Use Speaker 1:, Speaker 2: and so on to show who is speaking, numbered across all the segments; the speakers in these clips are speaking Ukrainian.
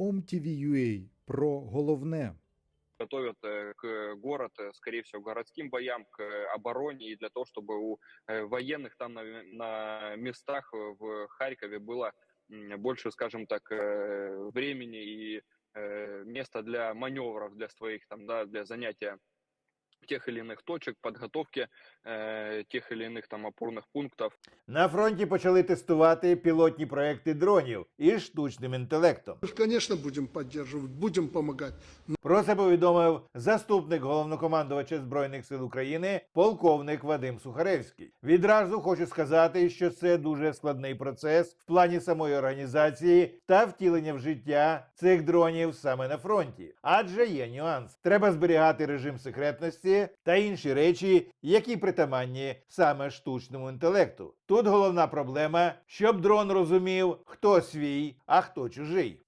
Speaker 1: OMTV.ua про головне.
Speaker 2: готовят э, к город, э, скорее всего, городским боям, к э, обороне и для того, чтобы у э, военных там на, на местах э, в Харькове было м, больше, скажем так, э, времени и э, места для маневров, для своих там, да, для занятия тех или иных точек, подготовки э, тех или иных там опорных пунктов.
Speaker 3: На фронті почали тестувати пілотні проекти дронів із штучним інтелектом.
Speaker 4: Конечно, будем поддерживать, будем помогать.
Speaker 3: Про це повідомив заступник головнокомандувача збройних сил України, полковник Вадим Сухаревський. Відразу хочу сказати, що це дуже складний процес в плані самої організації та втілення в життя цих дронів саме на фронті, адже є нюанс. Треба зберігати режим секретності та інші речі, які притаманні саме штучному інтелекту. Тут головна проблема, щоб дрон розумів, хто свій, а хто чужий.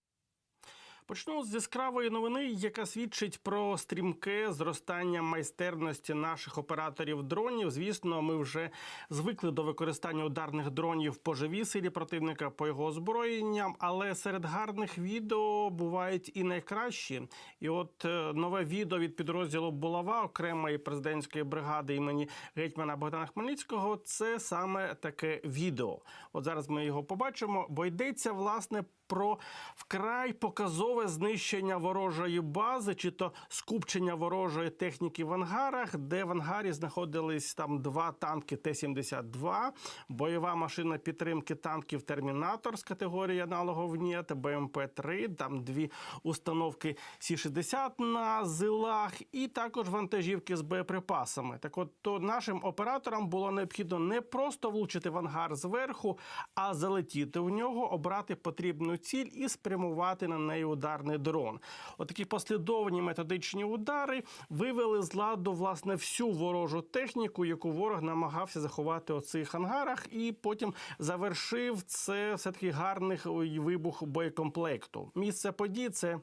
Speaker 5: Почну з яскравої новини, яка свідчить про стрімке зростання майстерності наших операторів дронів. Звісно, ми вже звикли до використання ударних дронів по живій силі противника по його озброєнням, але серед гарних відео бувають і найкращі. І от е, нове відео від підрозділу Булава окремої президентської бригади імені гетьмана Богдана Хмельницького. Це саме таке відео. От зараз ми його побачимо, бо йдеться власне про вкрай показове знищення ворожої бази, чи то скупчення ворожої техніки в ангарах, де в ангарі знаходились там два танки Т-72, бойова машина підтримки танків Термінатор з категорії аналогов НІЕТ, БМП-3, там дві установки Сі-60 на зилах, і також вантажівки з боєприпасами. Так от то нашим операторам було необхідно не просто влучити в ангар зверху, а залетіти в нього, обрати потрібну ціль і спрямувати на неї ударний дрон. Отакі послідовні методичні удари вивели з ладу власне всю ворожу техніку, яку ворог намагався заховати у цих ангарах, і потім завершив це все таки гарний вибух боєкомплекту. Місце подій це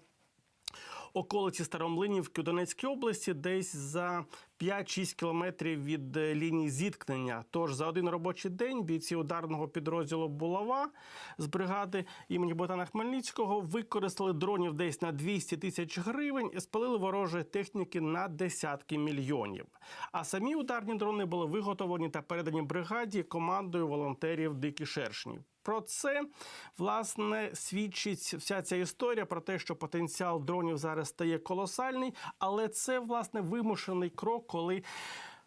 Speaker 5: околиці Старомлинівки у Донецькій області, десь за 5-6 кілометрів від е, лінії зіткнення. Тож за один робочий день бійці ударного підрозділу Булава з бригади імені Богдана Хмельницького використали дронів десь на 200 тисяч гривень і спалили ворожої техніки на десятки мільйонів. А самі ударні дрони були виготовлені та передані бригаді командою волонтерів Дикі Шершні. Про це власне свідчить вся ця історія про те, що потенціал дронів зараз стає колосальний, але це власне вимушений крок, коли.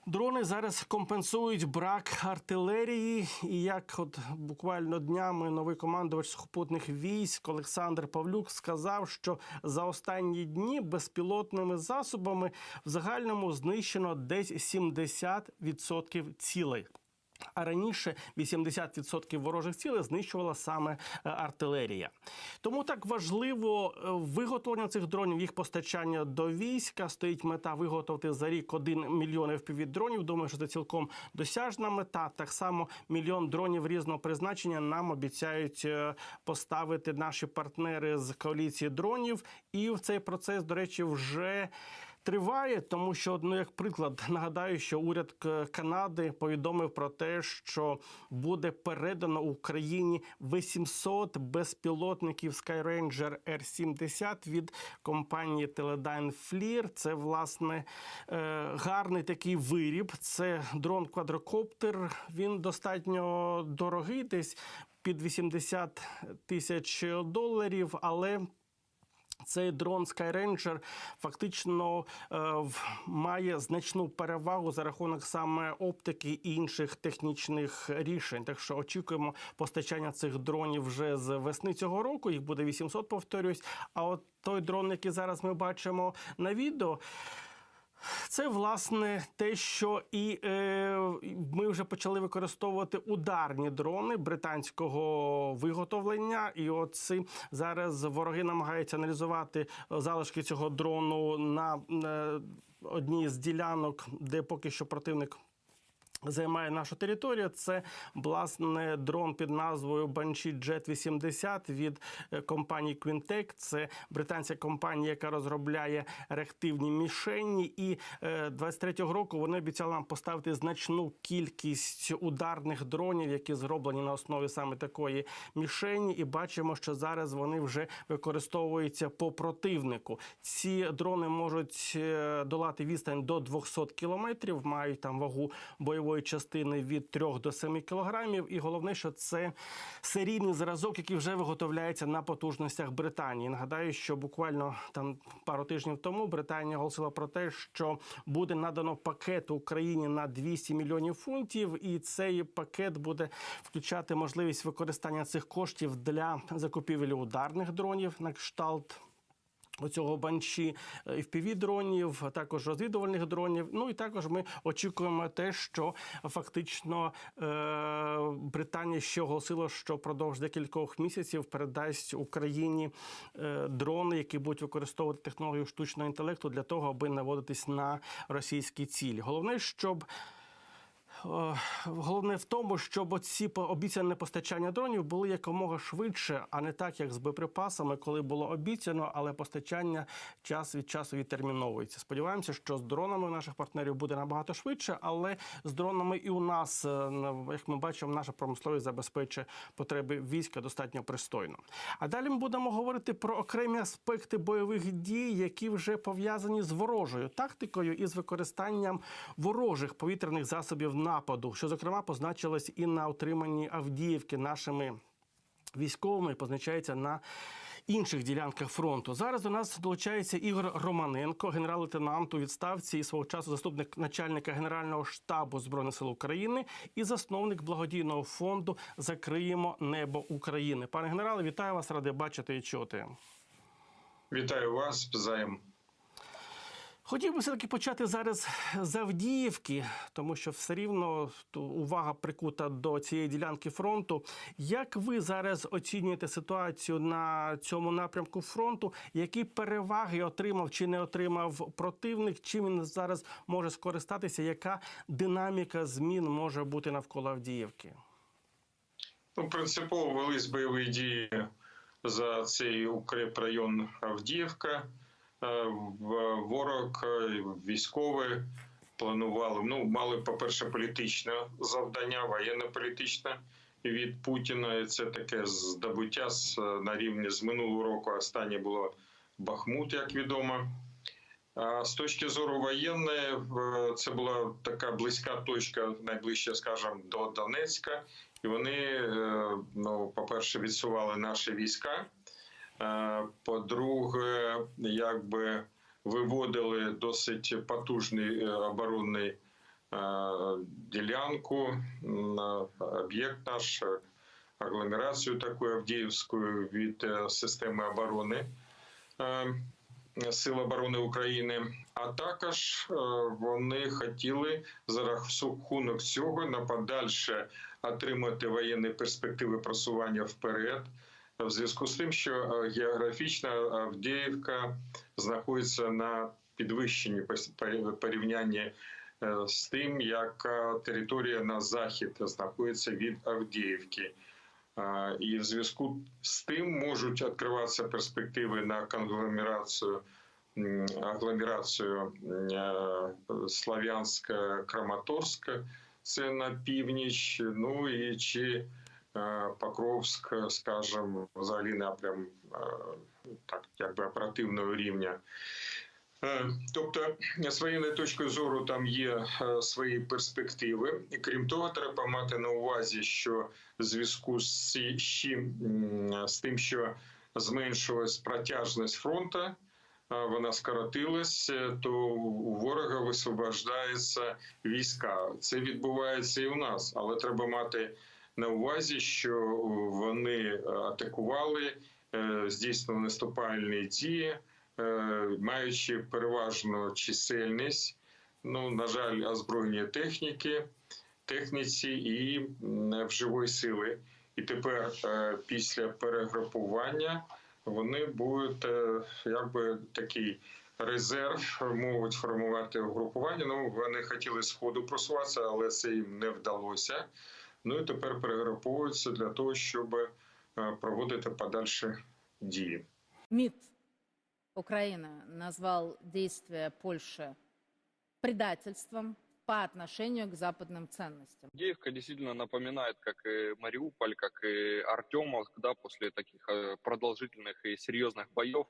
Speaker 5: Дрони зараз компенсують брак артилерії, і як от буквально днями новий командувач сухопутних військ Олександр Павлюк сказав, що за останні дні безпілотними засобами в загальному знищено десь 70% цілей. А раніше 80% ворожих цілей знищувала саме е, артилерія. Тому так важливо е, виготовлення цих дронів, їх постачання до війська. Стоїть мета виготовити за рік 1 мільйон FPV-дронів. Думаю, що це цілком досяжна мета. Так само мільйон дронів різного призначення нам обіцяють е, поставити наші партнери з коаліції дронів. І в цей процес, до речі, вже триває, тому що ну, як приклад нагадаю, що уряд Канади повідомив про те, що буде передано Україні 800 безпілотників Skyranger R-70 від компанії Teledyne FLIR. Це власне е, гарний такий виріб. Це дрон квадрокоптер. Він достатньо дорогий, десь під 80 тисяч доларів, але цей дрон Skyranger фактично е, має значну перевагу за рахунок саме оптики і інших технічних рішень. Так що очікуємо постачання цих дронів вже з весни цього року. Їх буде 800, повторюсь. А от той дрон, який зараз ми бачимо на відео. Це власне те, що і е, ми вже почали використовувати ударні дрони британського виготовлення. І от ці зараз вороги намагаються аналізувати залишки цього дрону на е, одній з ділянок, де поки що противник Займає нашу територію. Це власне дрон під назвою Banshee Jet 80 від е, компанії Quintec. Це британська компанія, яка розробляє реактивні мішені. І е, 23-го року вони обіцяли нам поставити значну кількість ударних дронів, які зроблені на основі саме такої мішені. І бачимо, що зараз вони вже використовуються по противнику. Ці дрони можуть е, долати відстань до 200 кілометрів, мають там вагу бойової частини від 3 до 7 кілограмів. І головне, що це серійний зразок, який вже виготовляється на потужностях Британії. Нагадаю, що буквально там пару тижнів тому Британія оголосила про те, що буде надано пакет Україні на 200 мільйонів фунтів, і цей пакет буде включати можливість використання цих коштів для закупівлі ударних дронів на кшталт. Оцього банші fpv дронів, а також розвідувальних дронів. Ну і також ми очікуємо те, що фактично е- Британія ще оголосила, що впродовж декількох місяців передасть Україні е- дрони, які будуть використовувати технологію штучного інтелекту для того, аби наводитись на російські цілі. Головне, щоб Е, Головне в тому, щоб ці обіцяне постачання дронів були якомога швидше, а не так, як з боєприпасами, коли було обіцяно, але постачання час від часу відтерміновується. Сподіваємося, що з дронами наших партнерів буде набагато швидше, але з дронами і у нас, е, на- як ми бачимо, наша промисловість забезпечує потреби війська достатньо пристойно. А далі ми будемо говорити про окремі аспекти бойових дій, які вже пов'язані з ворожою тактикою і з використанням ворожих повітряних засобів нападу, що зокрема позначилось і на утриманні Авдіївки нашими військовими, позначається на. Інших ділянках фронту зараз до нас долучається Ігор Романенко, генерал-лейтенант у відставці і свого часу заступник начальника генерального штабу збройних сил України і засновник благодійного фонду Закриємо небо України. Пане генерале, вітаю вас, ради бачити і чути.
Speaker 1: Вітаю вас, взаєм.
Speaker 5: Хотів би все-таки почати зараз з Авдіївки, тому що все рівно увага прикута до цієї ділянки фронту. Як ви зараз оцінюєте ситуацію на цьому напрямку фронту? Які переваги отримав чи не отримав противник? Чим він зараз може скористатися? Яка динаміка змін може бути навколо Авдіївки?
Speaker 1: Ну, принципово велись бойові дії за цей укрепрайон Авдіївка. Е, Ворог, е, військові планували. Ну, мали, по-перше, політичне завдання, воєнно-політичне від Путіна. І це таке здобуття з- на рівні з минулого року. Останнє було Бахмут, як відомо. А з точки зору воєнної, це була така близька точка, найближче, скажімо, до Донецька. І вони, е, ну, по-перше, відсували наші війська. Е, По-друге, якби виводили досить потужний е, оборонний е, ділянку на об'єкт наш, агломерацію таку Авдіївську від системи оборони. Сил оборони України, а також вони хотіли за рахунок цього на подальше отримати воєнні перспективи просування вперед. В зв'язку з тим, що е, географічна Авдіївка знаходиться на підвищенні порівнянні е, з тим, яка територія на захід знаходиться від Авдіївки. І в зв'язку з тим можуть відкриватися перспективи на конгломерацію агломерацію е, Слав'янська Краматорська, це на північ. Ну і чи е, Покровськ, скажімо, взагалі напрям е, так, якби оперативного рівня. Е, Тобто, воєнної точки зору там є е, свої перспективи, і крім того, треба мати на увазі, що в зв'язку з з тим, що зменшилась протяжність фронту, е, вона скоротилась, то у ворога висвобождаються війська. Це відбувається і у нас, але треба мати на увазі, що вони е, атакували, е, здійснили наступальні дії, е, маючи переважну чисельність, ну на жаль, озброєння техніки, техніці і м, вживої сили. І тепер після перегрупування вони будуть якби такий резерв, можуть формувати угрупування. Ну, вони хотіли з ходу просуватися, але це їм не вдалося. Ну і тепер перегруповуються для того, щоб е, проводити подальші дії.
Speaker 6: МИД Украины назвал действия Польши предательством по отношению к западным ценностям.
Speaker 2: Авдеевка действительно напоминает, как и Мариуполь, как и Артемовск, да, после таких э, продолжительных и серьезных боев.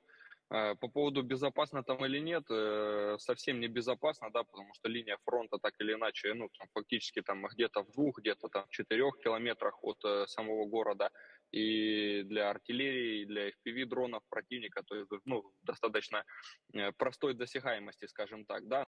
Speaker 2: Э, По поводу безопасно там или нет, э, совсем не безопасно, да, потому что линия фронта так или иначе, ну, там, фактически там где-то в двух, где-то там в четырех километрах от э, самого города. И для артиллерии, и для FPV-дронов противника, то есть, ну, достаточно э, простой досягаемости, скажем так, да.